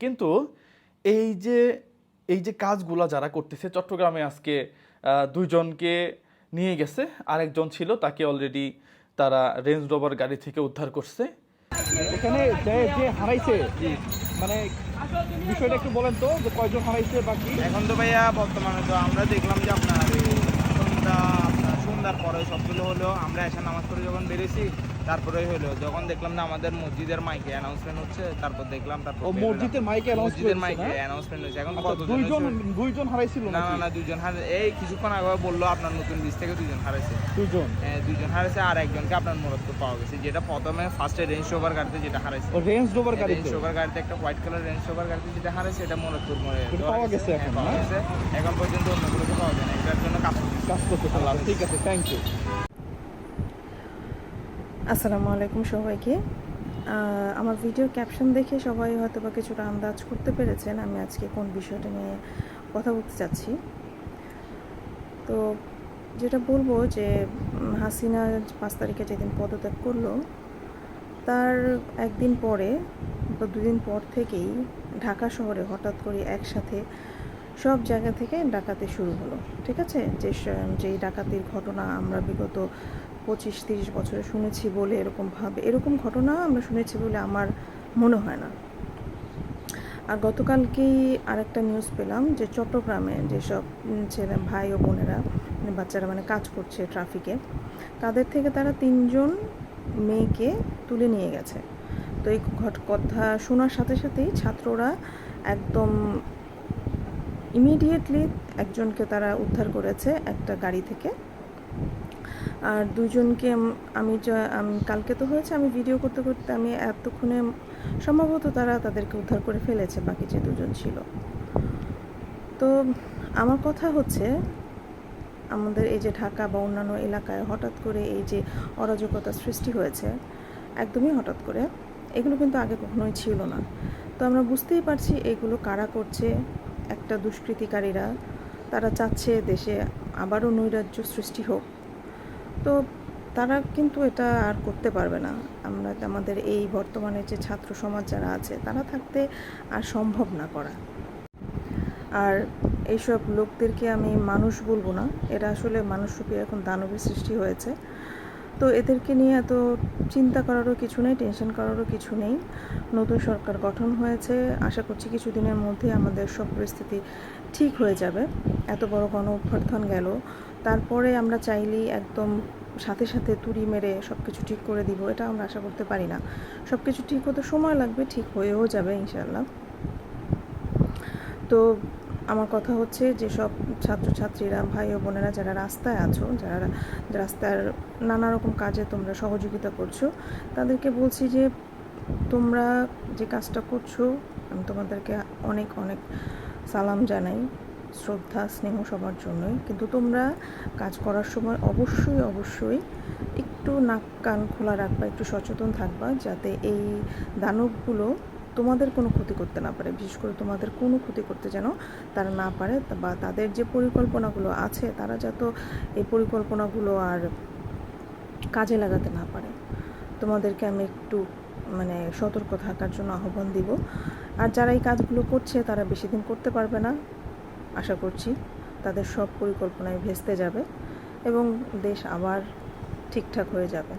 কিন্তু এই যে এই যে কাজগুলা যারা করতেছে চট্টগ্রামে আজকে আহ, দুইজনকে নিয়ে গেছে। আরেকজন ছিল তাকে অলরেডি তারা রেঞ্জ রোভার গাড়ি থেকে উদ্ধার করছে। এখানে যে যে হারাইছে মানে বিষয়টা একটু বলেন তো যে কয়জন হারাইছে বাকি এখন তো ভাইয়া বর্তমানে তো আমরা দেখলাম যে আপনার সন্ধ্যা আপনার সন্ধ্যার পরে সবগুলো হলো আমরা এসে নামাজ পড়ে যখন বেরিয়েছি তারপরেই হলো যখন দেখলাম না আমাদের মসজিদের মাইকে অ্যানাউন্সমেন্ট হচ্ছে তারপর দেখলাম তারপর ও মসজিদের মাইকে মসজিদের মাইকে অ্যানাউন্সমেন্ট হয়েছে এখন কত আচ্ছা, দুইজন দুইজন হারাইছিল না না না দুইজন হারে এই কিছুক্ষণ আগে বলল আপনার নতুন বীজ থেকে দুইজন হারাইছে। দুইজন? হ্যাঁ, দুইজন হারাইছে আর একজনকে আপনার মোরত্ব পাওয়া গেছে যেটা প্রথমে ফার্স্টে রেঞ্জ ওভার গাড়িতে যেটা হারাইছে। ও রেঞ্জ রোভার গাড়িতে? রেঞ্জ ওভার গাড়িতে একটা হোয়াইট কালার রেঞ্জ ওভার গাড়িতে যেটা হারাইছে এটা এটা ধরা পাওয়া গেছে। এখন, পাওয়া? গেছে। এখন পর্যন্ত অন্যগুলোকে পাওয়া যায় না এটার জন্য কাজ কাজ করতে পারলাম। ঠিক আছে থ্যাংক ইউ আসসালামু আলাইকুম সবাইকে। আমার ভিডিও ক্যাপশন দেখে সবাই হয়তো বা কিছুটা আন্দাজ করতে পেরেছেন আমি আজকে কোন বিষয়টা নিয়ে কথা বলতে চাচ্ছি। তো যেটা বলব যে হাসিনা পাঁচ তারিখে যেদিন পদত্যাগ করল, তার একদিন পরে বা দুদিন পর থেকেই ঢাকা শহরে হঠাৎ করে একসাথে সব জায়গা থেকে ডাকাতি শুরু হলো। ঠিক আছে? যে যেই ডাকাতির ঘটনা আমরা বিগত পঁচিশ, তিরিশ বছরে শুনেছি বলে এরকমভাবে এরকম ঘটনা আমরা শুনেছি বলে আমার মনে হয় না। আর গতকালকেই আরেকটা নিউজ পেলাম যে চট্টগ্রামে যেসব ছেলে, ভাই ও বোনেরা মানে বাচ্চারা মানে কাজ করছে ট্রাফিকে তাদের থেকে তারা তিনজন মেয়েকে তুলে নিয়ে গেছে। তো এই ঘট, কথা শোনার সাথে সাথেই ছাত্ররা একদম ইমিডিয়েটলি একজনকে তারা উদ্ধার করেছে একটা গাড়ি থেকে। আর দুজনকে আমি কালকে তো হয়েছে, আমি ভিডিও করতে করতে আমি এতক্ষণে সম্ভবত তারা তাদেরকে উদ্ধার করে ফেলেছে, বাকি যে দুজন ছিল। তো আমার কথা হচ্ছে, আমাদের এই যে ঢাকা বা অন্যান্য এলাকায় হঠাৎ করে এই যে অরাজকতা সৃষ্টি হয়েছে, একদমই হঠাৎ করে, এগুলো কিন্তু আগে কখনোই ছিল না। তো আমরা বুঝতেই পারছি এগুলো কারা করছে, একটা দুষ্কৃতিকারীরা, তারা চাচ্ছে দেশে আবারও নৈরাজ্য সৃষ্টি হোক। তো তারা কিন্তু এটা আর করতে পারবে না। আমরা আমাদের এই বর্তমানে যে ছাত্র সমাজ যারা আছে, তারা থাকতে আর সম্ভব না করা। আর এইসব লোকদেরকে আমি মানুষ বলব না। এরা আসলে মানুষরূপী এখন দানবের সৃষ্টি হয়েছে। তো এদেরকে নিয়ে এত চিন্তা করারও কিছু নেই টেনশন করারও কিছু নেই। নতুন সরকার গঠন হয়েছে। আশা করছি কিছুদিনের মধ্যে আমাদের সব পরিস্থিতি ঠিক হয়ে যাবে। এত বড় গণ অভ্যর্থন গেল। তারপরে আমরা চাইলেই একদম সাথে সাথে তুড়ি মেরে সব কিছু ঠিক করে দিব, এটা আমরা আশা করতে পারি না। সব কিছু ঠিক হতে সময় লাগবে, ঠিক হয়েও যাবে ইনশাল্লাহ তো আমার কথা হচ্ছে যে সব ছাত্রছাত্রীরা, ভাই ও বোনেরা যারা রাস্তায় আছো, যারা রাস্তার নানা রকম কাজে তোমরা সহযোগিতা করছ, তাদেরকে বলছি যে তোমরা যে কাজটা করছ, আমি তোমাদেরকে অনেক অনেক সালাম জানাই, শ্রদ্ধা, স্নেহ সবার জন্যই। কিন্তু তোমরা কাজ করার সময় অবশ্যই অবশ্যই একটু নাক কান খোলা রাখবা, একটু সচেতন থাকবা, যাতে এই দানবগুলো তোমাদের কোনো ক্ষতি করতে না পারে, বিশেষ করে তোমাদের কোনো ক্ষতি করতে যেন তারা না পারে বা তাদের যে পরিকল্পনাগুলো আছে তারা যত এই পরিকল্পনাগুলো আর কাজে লাগাতে না পারে। তোমাদেরকে আমি একটু মানে সতর্ক থাকার জন্য আহ্বান দিব। আর যারা এই কাজগুলো করছে তারা বেশি দিন করতে পারবে না, আশা করছি। তাদের সব পরিকল্পনায় ভেস্তে যাবে এবং দেশ আবার ঠিকঠাক হয়ে যাবে।